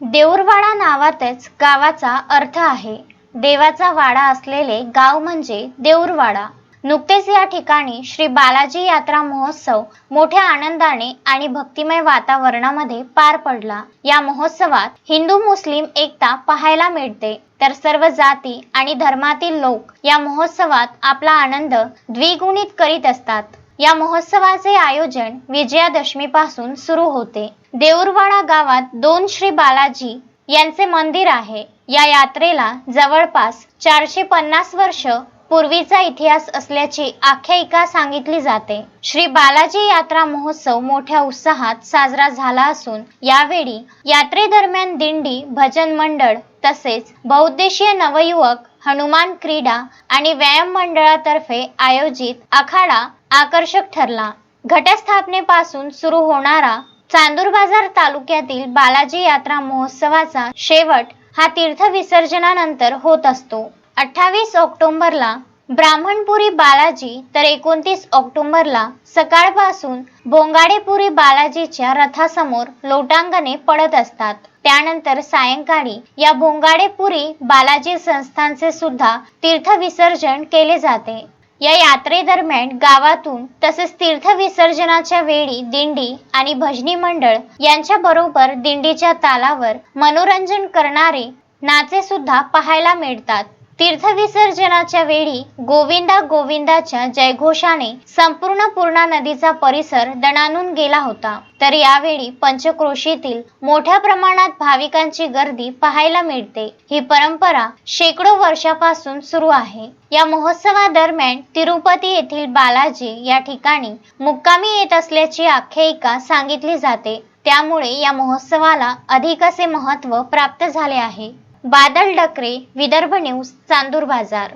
देऊरवाडा नावातच गावाचा अर्थ आहे. देवाचा वाडा असलेले गाव म्हणजे देऊरवाडा. नुकतेच या ठिकाणी श्री बालाजी यात्रा महोत्सव मोठ्या आनंदाने आणि भक्तिमय वातावरणामध्ये पार पडला. या महोत्सवात हिंदू मुस्लिम एकता पाहायला मिळते. तर सर्व जाती आणि धर्मातील लोक या महोत्सवात आपला आनंद द्विगुणित करीत असतात. या महोत्सवाचे आयोजन विजयादशमी पासून सुरू होते. देऊरवाडा गावात दोन श्री बालाजी यांचे मंदिर आहे. या यात्रेला जवळपास चारशे पन्नास वर्ष पूर्वीचा इतिहास असल्याची आख्यायिका सांगितली जाते. श्री बालाजी यात्रा महोत्सव मोठ्या उत्साहात साजरा झाला असून यावेळी यात्रेदरम्यान दिंडी भजन मंडळ तसेच बहुद्देशीय नवयुवक हनुमान क्रीडा आणि व्यायाम मंडळातर्फे आयोजित आखाडा आकर्षक ठरला. घटस्थापनेपासून सुरू होणारा चांदूर बाजार तालुक्यातील बालाजी यात्रा महोत्सवाचा शेवट हा तीर्थ विसर्जनानंतर होत असतो. अठ्ठावीस ऑक्टोंबरला ब्राह्मणपुरी बालाजी तर एकोणतीस ऑक्टोबरला सकाळपासून बोंगाडेपुरी बालाजीच्या रथासमोर लोटांगणे पडत असतात. त्यानंतर सायंकाळी या बोंगाडेपुरी बालाजी संस्थांचे सुद्धा तीर्थविसर्जन केले जाते. या यात्रेदरम्यान गावातून तसेच तीर्थविसर्जनाच्या वेळी दिंडी आणि भजनी मंडळ यांच्या बरोबर दिंडीच्या तालावर मनोरंजन करणारे नाचे सुद्धा पाहायला मिळतात. तीर्थविसर्जनाच्या वेळी गोविंदा गोविंदाच्या जयघोषाने संपूर्ण पूर्णा नदीचा परिसर दणानून गेला होता. तर यावेळी पंचक्रोशीतील मोठ्या प्रमाणात भाविकांची गर्दी पाहायला मिळते. ही परंपरा शेकडो वर्षापासून सुरू आहे. या महोत्सवादरम्यान तिरुपती येथील बालाजी या ठिकाणी मुक्कामी येत असल्याची आख्यायिका सांगितली जाते. त्यामुळे या महोत्सवाला अधिक असे महत्त्व प्राप्त झाले आहे. बादल डकरे विदर्भ न्यूज चांदूर बाजार.